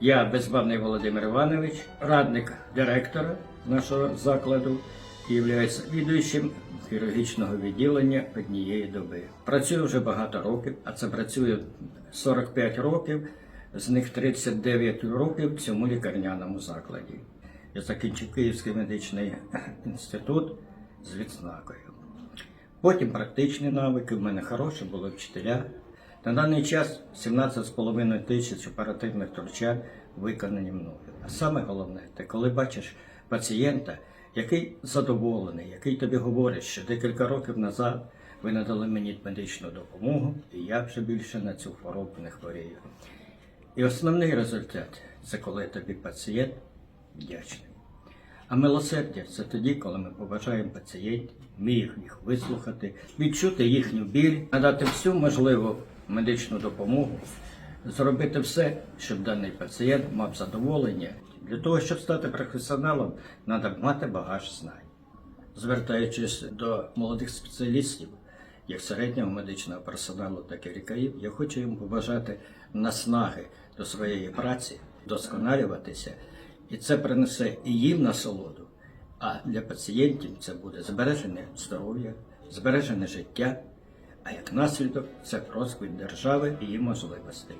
Я Безбавний Володимир Іванович, радник директора нашого закладу являюся відуючим хірургічного відділення однієї доби. Працюю вже багато років, а це працює 45 років, з них 39 років в цьому лікарняному закладі. Я закінчив Київський медичний інститут з відзнакою. Потім практичні навики, в мене хороші були вчителя. На даний час 17,5 тисяч оперативних втручань виконані мною. А саме головне, ти коли бачиш пацієнта, який задоволений, який тобі говорить, що декілька років назад ви надали мені медичну допомогу, і я вже більше на цю хворобу не хворію. І основний результат це коли тобі пацієнт вдячний. А милосердя це тоді, коли ми побажаємо пацієнтів, вміємо їх вислухати, відчути їхню біль, надати всю можливу медичну допомогу, зробити все, щоб даний пацієнт мав задоволення. Для того, щоб стати професіоналом, треба мати багаж знань. Звертаючись до молодих спеціалістів, як середнього медичного персоналу, так і лікарів, я хочу їм побажати наснаги до своєї праці, досконалюватися, і це принесе і їм насолоду, а для пацієнтів це буде збережене здоров'я, збережене життя, а як наслідок це розквіт держави і її можливостей.